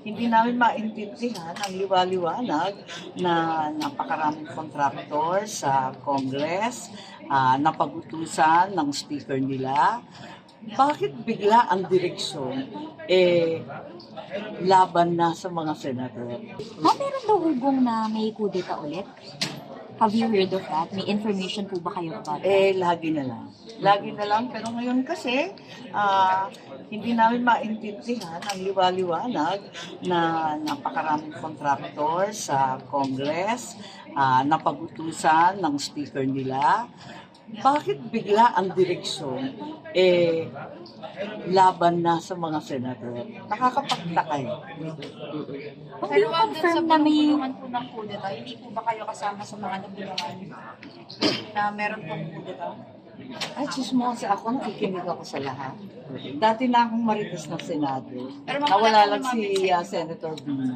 Hindi namin maintindihan ang liwaliwanag na napakaraming kontraktor sa Congress, ah, napagutusan ng speaker nila. Bakit bigla ang direksyon eh laban na sa mga senador? Ha, meron daw hugong na may kudeta ulit? Have you heard of that? May information po ba kayo about that? Eh, lagi na lang. Lagi na lang. Pero ngayon kasi, ah, hindi namin maintindihan ang liwaliwanag na napakaraming kontraktor sa Congress, ah, napagutusan ng speaker nila. Bakit bigla ang direksyon eh laban na sa mga senador? Nakakapagtaka eh. Kung Pero yung ma'am, dun sa confirm na may... pinulungan po ng kudeta, hindi po ba kayo kasama sa mga nabulungan na meron pong kudeta? Ay, chismosa ako, nakikinig ako sa lahat. Dati na akong marites ng Senado. Pero mga Nawala wala lang si ah. Senator Bina.